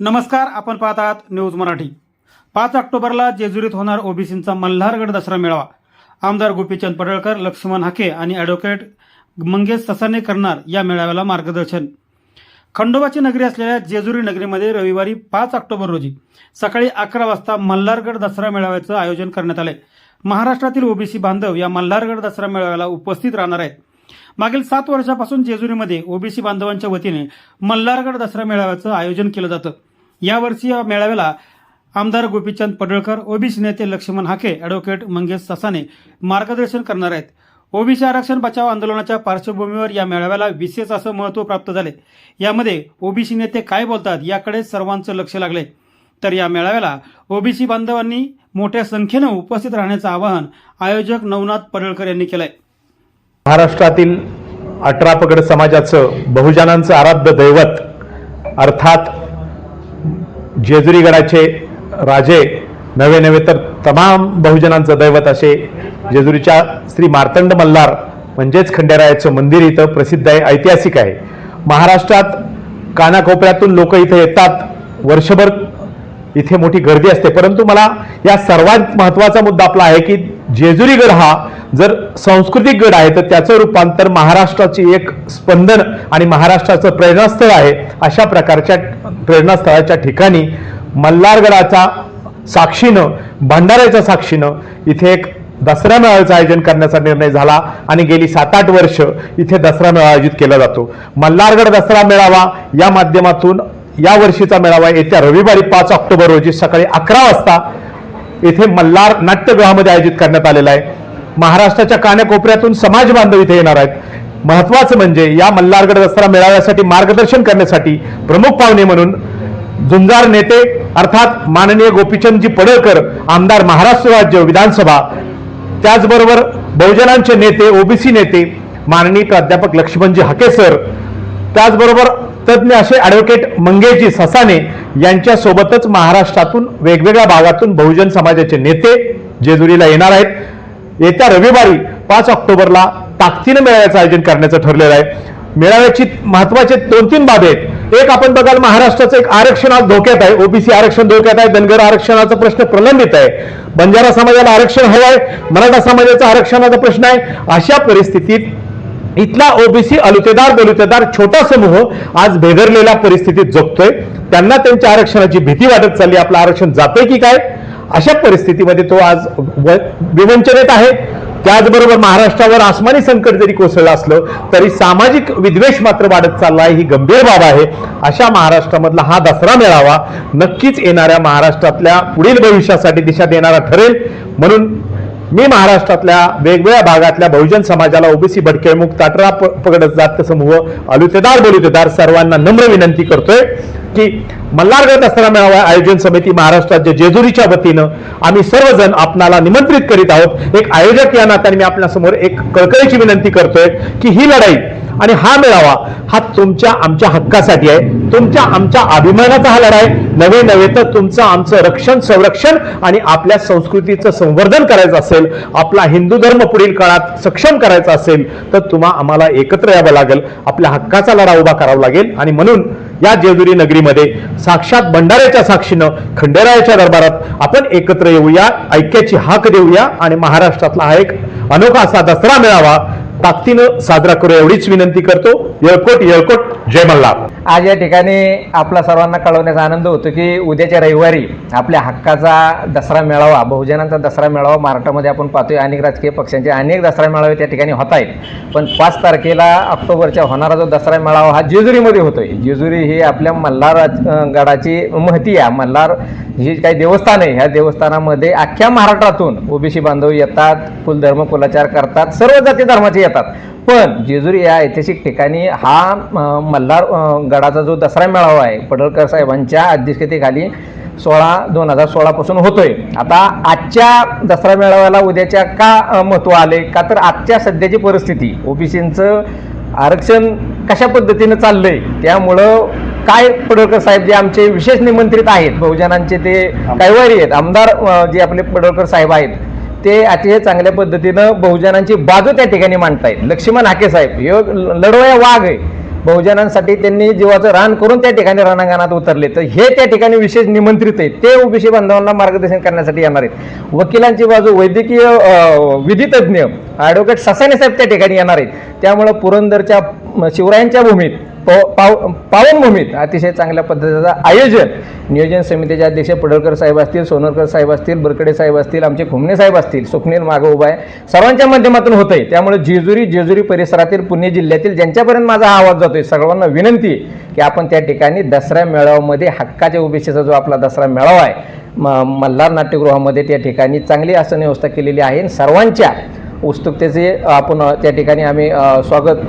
नमस्कार आपण पाहत आहात न्यूज मराठी. पाच ऑक्टोबरला जेजुरीत होणार ओबीसींचा मल्हारगड दसरा मेळावा. आमदार गोपीचंद पडळकर लक्ष्मण हाके आणि ॲडव्होकेट मंगेश ससाने करणार या मेळाव्याला मार्गदर्शन. खंडोबाची नगरी असलेल्या जेजुरी नगरीमध्ये रविवारी पाच ऑक्टोबर रोजी सकाळी अकरा वाजता मल्हारगड दसरा मेळाव्याचं आयोजन करण्यात आलंय. महाराष्ट्रातील ओबीसी बांधव या मल्हारगड दसरा मेळाव्याला उपस्थित राहणार आहेत. मागील सात वर्षापासून जेजुरीमध्ये ओबीसी बांधवांच्या वतीने मल्हारगड दसरा मेळाव्याचं आयोजन केलं जातं. यावर्षी या मेळाव्याला आमदार गोपीचंद पडळकर ओबीसी नेते लक्ष्मण हाके ॲडव्होकेट मंगेश ससाने मार्गदर्शन करणार आहेत. ओबीसी आरक्षण बचाव आंदोलनाच्या पार्श्वभूमीवर या मेळाव्याला विशेष असं महत्त्व प्राप्त झाले. यामध्ये ओबीसी नेते काय बोलतात याकडे सर्वांचं लक्ष लागले. तर या मेळाव्याला ओबीसी बांधवांनी मोठ्या संख्येनं उपस्थित राहण्याचं आवाहन आयोजक नवनाथ पडळकर यांनी केलं आहे महाराष्ट्रातील अठरा पगड समाजाचं बहुजनांचं आराध्य दैवत अर्थात जेजुरीगडाचे राजे नवे नवे तर तमाम बहुजनांचं दैवत असे जेजुरीच्या श्री मार्तंड मल्हार म्हणजेच खंडेरायाचं मंदिर इथं प्रसिद्ध आहे ऐतिहासिक आहे. महाराष्ट्रात कानाकोपऱ्यातून लोक इथे येतात. वर्षभर इथे मोठी गर्दी असते. परंतु मला या सर्वात महत्त्वाचा मुद्दा आपला आहे की जेजुरी गड हा जर सांस्कृतिक गड आहे तर त्याचं रूपांतर महाराष्ट्राची एक स्पंदन आणि महाराष्ट्राचं प्रेरणास्थळ आहे अशा प्रकारच्या प्रेरणास्थळाच्या ठिकाणी मल्हारगडाचा साक्षीनं भंडाऱ्याच्या साक्षीनं इथे एक दसरा मेळाव्याचं आयोजन करण्याचा निर्णय झाला आणि गेली सात आठ वर्ष इथे दसरा मेळावा आयोजित केला जातो. मल्हारगड दसरा मेळावा या माध्यमातून या वर्षीचा मेळावा येत्या रविवारी पाच ऑक्टोबर रोजी सकाळी अकरा वाजता येथे मल्हार नाट्यगृहामध्ये आयोजित करण्यात आलेला आहे. महाराष्ट्राच्या कान्याकोपऱ्यातून समाज बांधव इथे येणार आहेत. महत्वाचं म्हणजे या मल्हारगड दसरा मेळाव्यासाठी मार्गदर्शन करण्यासाठी प्रमुख पाहुणे म्हणून झुंजार नेते अर्थात माननीय गोपीचंदजी पडळकर आमदार महाराष्ट्र राज्य विधानसभा त्याचबरोबर बहुजनांचे नेते ओबीसी नेते माननीय प्राध्यापक लक्ष्मणजी हाके सर त्याचबरोबर तज्ज्ञ असे ॲडव्होकेट मंगेशजी ससाने यांच्यासोबतच महाराष्ट्रातून वेगवेगळ्या भागातून बहुजन समाजाचे नेते जेजुरीला येणार आहेत. येत्या रविवारी पाच ऑक्टोबरला ताकदीनं मेळाव्याचं आयोजन करण्याचं ठरलेलं आहे. मेळाव्याची महत्त्वाचे दोन तीन बाब आहेत. एक आपण बघाल महाराष्ट्राचं एक आरक्षण आज धोक्यात आहे. ओबीसी आरक्षण धोक्यात आहे. धनगर आरक्षणाचा प्रश्न प्रलंबित आहे. बंजारा समाजाला आरक्षण हवं आहे. मराठा समाजाचा आरक्षणाचा प्रश्न आहे. अशा परिस्थितीत इथला ओबीसी अलुतेदार बलुतेदार छोटा समूह आज भेदरलेल्या परिस्थितीत जगतोय. त्यांना त्यांच्या आरक्षणाची भीती वाटत चालली. आपलं आरक्षण जातंय की काय? अशा परिस्थितीमध्ये तो आज विवंचनेत आहे. त्याचबरोबर महाराष्ट्रावर आसमानी संकट जरी कोसळलं असलं तरी सामाजिक विद्वेष मात्र वाढत चालला आहे ही गंभीर बाब आहे. अशा महाराष्ट्रामधला हा दसरा मेळावा नक्कीच येणाऱ्या महाराष्ट्रातल्या पुढील भविष्यासाठी दिशा देणारा ठरेल. म्हणून मी महाराष्ट्रातल्या वेगवेगळ्या भागातल्या बहुजन समाजाला ओबीसी भटकेमुख ताटरा प- जात समूह अलुतेदार बलुतेदार सर्वांना नम्र विनंती करतोय की मल्हारगड दसरा मेळावा आयोजन समिती महाराष्ट्राच्या जेजुरीच्या वतीनं आम्ही सर्वजण आपणाला निमंत्रित करीत आहोत. एक आयोजक या नात्याने मी आपल्यासमोर एक कळकळीची विनंती करतोय की ही लढाई आणि हा मेळावा हा तुमच्या आमच्या हक्कासाठी आहे. तुमच्या आमच्या अभिमानाचा हा लढाई नवे नव्हे तर तुमचं आमचं रक्षण संरक्षण आणि आपल्या संस्कृतीचं संवर्धन करायचं असेल आपला हिंदू धर्म पुढील काळात सक्षम करायचा असेल तर तुम्हा आम्हाला एकत्र यावं लागेल. आपल्या हक्काचा लढा उभा करावा लागेल. आणि म्हणून या जेजुरी नगरीमध्ये साक्षात भंडाऱ्याच्या साक्षीनं खंडेरायाच्या दरबारात आपण एकत्र येऊया ऐक्याची हाक देऊया आणि महाराष्ट्रातला हा एक अनोखा असा दसरा मेळावा ताकदीनं साजरा करू एवढीच विनंती करतो. येळकोट येळकोट. जय मल्हार. आज या ठिकाणी आपला सर्वांना कळवण्याचा आनंद होतो की उद्याच्या रविवारी आपल्या हक्काचा दसरा मेळावा बहुजनांचा दसरा मेळावा महाराष्ट्रामध्ये आपण पाहतोय. अनेक राजकीय पक्षांचे अनेक दसरा मेळावे त्या ठिकाणी होत आहेत. पण पाच तारखेला ऑक्टोबरच्या होणारा जो दसरा मेळावा हा जेजुरीमध्ये होतोय. जेजुरी ही आपल्या मल्हार राज- गडाची महती आहे. मल्हार ही काही देवस्थान आहे ह्या देवस्थानामध्ये अख्ख्या महाराष्ट्रातून ओबीसी बांधव येतात कुलधर्म कुलाचार करतात सर्व जाती धर्माचे येतात. पण जेजुरी या ऐतिहासिक ठिकाणी हा मल्हार गडाचा जो दसरा मेळावा आहे पडळकर साहेबांच्या अध्यक्षतेखाली सोळा दोन हजार सोळापासून होतोय. आता आजच्या दसरा मेळाव्याला उद्याच्या का महत्त्व आले? का तर आजच्या सध्याची परिस्थिती ओबीसींचं आरक्षण कशा पद्धतीनं चाललंय? त्यामुळं काय पडळकर साहेब जे आमचे विशेष निमंत्रित आहेत बहुजनांचे ते कैवारी आहेत आमदार जे आपले पडळकर साहेब आहेत ते अतिशय चांगल्या पद्धतीनं बहुजनांची बाजू त्या ठिकाणी मांडतायत. लक्ष्मण हाके साहेब हे लढवया वाघ आहे. बहुजनांसाठी त्यांनी जीवाचं रान करून त्या ठिकाणी रणांगणात उतरले. तर हे त्या ठिकाणी विशेष निमंत्रित आहेत. ते ओबीसी बांधवांना मार्गदर्शन करण्यासाठी येणार आहेत. वकिलांची बाजू वैद्यकीय विधितज्ञ ॲडव्होकेट ससाने साहेब त्या ठिकाणी येणार आहेत. त्यामुळं पुरंदरच्या शिवरायांच्या भूमीत पाव पाव- पावनभूमीत अतिशय चांगल्या पद्धतीचं आयोजन. नियोजन समितीचे अध्यक्ष पडळकर साहेब असतील सोनरकर साहेब असतील बरकडे साहेब असतील आमचे खुमणे साहेब असतील स्वप्नील मागं उभा आहे. सर्वांच्या माध्यमातून होत आहे त्यामुळे जेजुरी जेजुरी परिसरातील पुणे जिल्ह्यातील ज्यांच्यापर्यंत माझा हा आवाज जातोय सर्वांना विनंती की आपण त्या ठिकाणी दसरा मेळाव्यामध्ये हक्काच्या ओबीसीचा जो आपला दसरा मेळावा आहे म मल्हार नाट्यगृहामध्ये त्या ठिकाणी चांगली आसन व्यवस्था केलेली आहे. सर्वांच्या उत्सुकतेचे आपण त्या ठिकाणी आम्ही स्वागत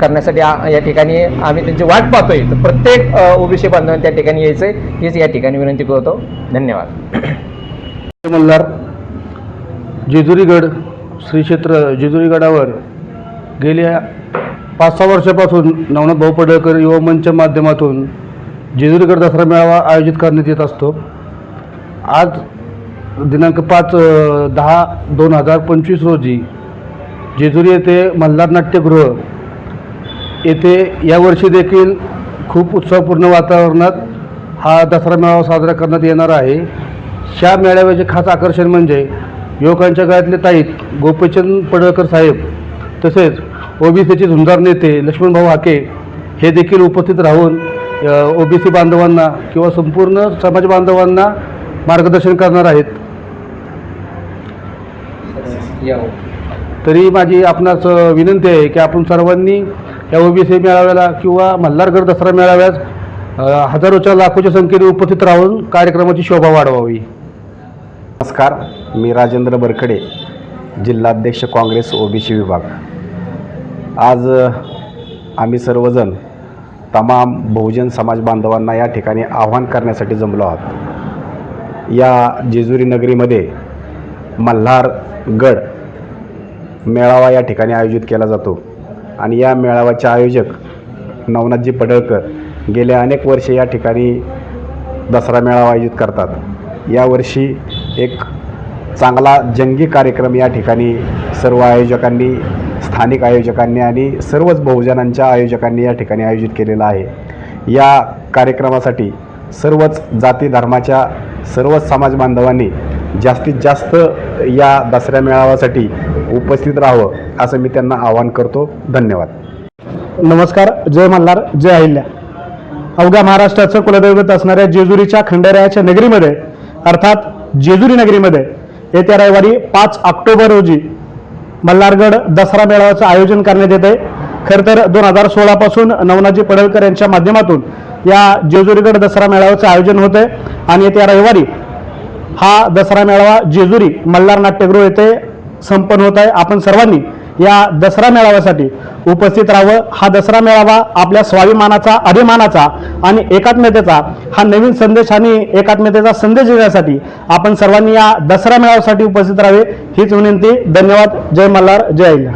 करण्यासाठी या ठिकाणी आम्ही त्यांची वाट पाहतोय. तर प्रत्येक ओबीसी बांधवांनी त्या ठिकाणी यायचंय. हीच या ठिकाणी विनंती करतो. धन्यवाद. मल्हार. जेजुरीगड श्री क्षेत्र जेजुरीगडावर गेल्या पाच सहा वर्षापासून नवनाथ भाऊ पडळकर युवा मंचच्या माध्यमातून जेजुरीगड दसरा मेळावा आयोजित करण्यात येत असतो. आज दिनांक पाच दहा दोन हजार पंचवीस रोजी जेजुरी येथे मल्हार नाट्यगृह येथे यावर्षी देखील खूप उत्साहपूर्ण वातावरणात हा दसरा मेळावा साजरा करण्यात येणार आहे. ह्या मेळाव्याचे खास आकर्षण म्हणजे युवकांच्या गळ्यातले ताईत गोपीचंद पडळकर साहेब तसेच ओबीसीचे झुंजार नेते लक्ष्मणभाऊ हाके हे देखील उपस्थित राहून ओबीसी बांधवांना किंवा संपूर्ण समाज बांधवांना मार्गदर्शन करणार आहेत. तरी माझी आपणास विनंती आहे की आपण सर्वांनी या ओबीसी मेळाव्याला किंवा मल्हारगड दसरा मेळाव्यास हजारोच्या लाखोच्या संख्येने उपस्थित राहून कार्यक्रमाची शोभा वाढवावी. नमस्कार मी राजेंद्र बरखडे जिल्हाध्यक्ष काँग्रेस ओबीसी विभाग. आज आम्ही सर्वजण तमाम बहुजन समाज बांधवांना या ठिकाणी आव्हान करण्यासाठी जमलो आहोत. या जेजुरी नगरीमध्ये मल्हारगड मेळावा या ठिकाणी आयोजित केला जातो. आणि या मेळाव्याचे आयोजक नवनाथजी पडळकर गेल्या अनेक वर्षे या ठिकाणी दसरा मेळावा आयोजित करतात. यावर्षी एक चांगला जंगी कार्यक्रम या ठिकाणी सर्व आयोजकांनी स्थानिक आयोजकांनी आणि सर्वच बहुजनांच्या आयोजकांनी या ठिकाणी आयोजित केलेला आहे. या कार्यक्रमासाठी सर्वच जाती धर्माच्या सर्वच समाज बांधवांनी जास्तीत जास्त या दसऱ्या मेळाव्यासाठी उपस्थित राहावं असं मी त्यांना आवाहन करतो. धन्यवाद. नमस्कार जय मल्हार जय अहिल्या. अवघ्या महाराष्ट्राचं कुलदैवत असणाऱ्या जेजुरीच्या खंडेऱ्याच्या नगरीमध्ये अर्थात जेजुरी नगरीमध्ये येत्या रविवारी पाच ऑक्टोबर रोजी मल्हारगड दसरा मेळाव्याचं आयोजन करण्यात येते खरं तर दोन हजार सोळापासून नवनाजी पडळकर यांच्या माध्यमातून या जेजुरीगड दसरा मेळाव्याचं आयोजन होतं आणि येत्या रविवारी हा दसरा मेळावा जेजुरी मल्हार नाट्यगृह येथे संपन्न होत आहे. आपण सर्वांनी या दसरा मेळाव्यासाठी उपस्थित राहावं. हा दसरा मेळावा आपल्या स्वाभिमानाचा अभिमानाचा आणि एकात्मतेचा हा नवीन संदेश आणि एकात्मतेचा संदेश देण्यासाठी आपण सर्वांनी या दसरा मेळाव्यासाठी उपस्थित राहावे. हीच विनंती. धन्यवाद. जय मल्हार. जय अहिल्या.